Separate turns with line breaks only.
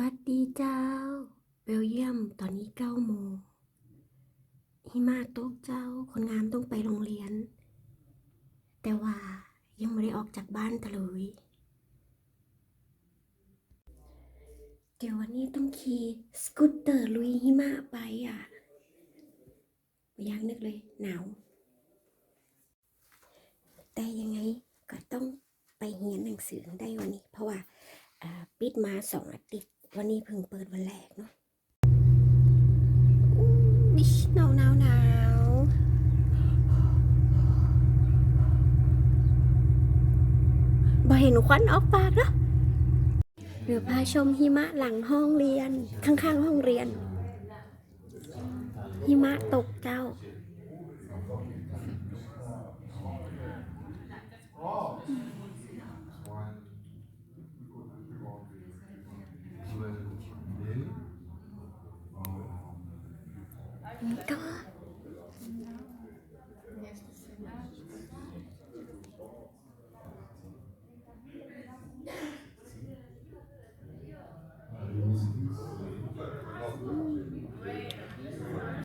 วัสดีเจ้า เบลเยียมตอนนี้เก้าโมงหิมะตกเจ้า คนงามต้องไปโรงเรียน แต่ว่ายังไม่ได้ออกจากบ้านตะเลยเดี๋ยววันนี้ต้องขี่สกูตเตอร์ลุยหิมะไปอะไม่อยากนึกเลยหนาว แต่ยังไงก็ต้องไปเรียนหนังสือได้วันนี้ เพราะว่าอ่าปิดมาสองอาทิตย์ วันนี้เพิ่งเปิดวันแรกเนาะบิชหนาวหนาวหนาวบ่เห็นควันออกปากเนาะเดี๋ยวพาชมหิมะหลังห้องเรียน ข้างๆห้องเรียน หิมะตกเจ้า 本当？